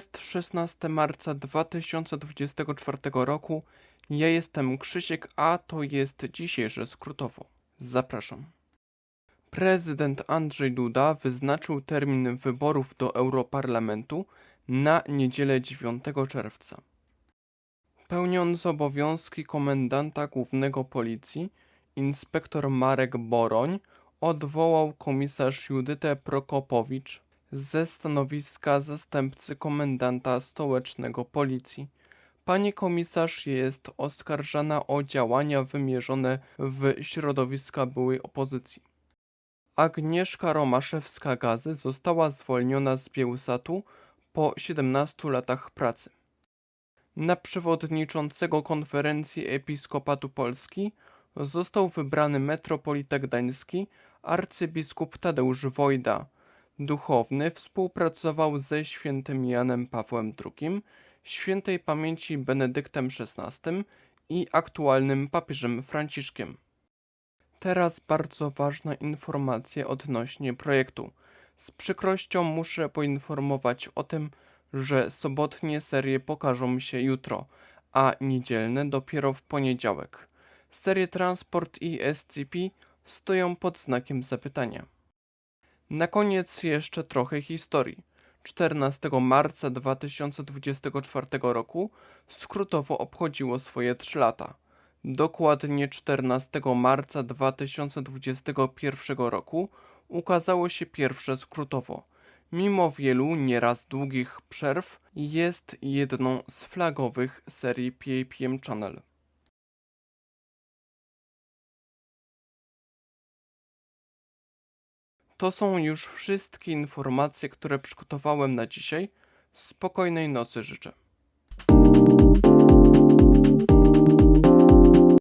Jest 16 marca 2024 roku. Ja jestem Krzysiek, a to jest dzisiejsze skrótowo. Zapraszam. Prezydent Andrzej Duda wyznaczył termin wyborów do Europarlamentu na niedzielę 9 czerwca. Pełniąc obowiązki komendanta głównego policji, inspektor Marek Boroń odwołał komisarz Judytę Prokopowicz ze stanowiska zastępcy komendanta stołecznego policji. Pani komisarz jest oskarżana o działania wymierzone w środowiska byłej opozycji. Agnieszka Romaszewska-Gazy została zwolniona z Bielsatu po 17 latach pracy. Na przewodniczącego konferencji Episkopatu Polski został wybrany metropolita gdański arcybiskup Tadeusz Wojda. Duchowny współpracował ze świętym Janem Pawłem II, świętej pamięci Benedyktem XVI i aktualnym papieżem Franciszkiem. Teraz bardzo ważna informacja odnośnie projektu. Z przykrością muszę poinformować o tym, że sobotnie serie pokażą się jutro, a niedzielne dopiero w poniedziałek. Serie Transport i SCP stoją pod znakiem zapytania. Na koniec jeszcze trochę historii. 14 marca 2024 roku skrótowo obchodziło swoje 3 lata. Dokładnie 14 marca 2021 roku ukazało się pierwsze skrótowo. Mimo wielu nieraz długich przerw, jest jedną z flagowych serii PAPM Channel. To są już wszystkie informacje, które przygotowałem na dzisiaj. Spokojnej nocy życzę.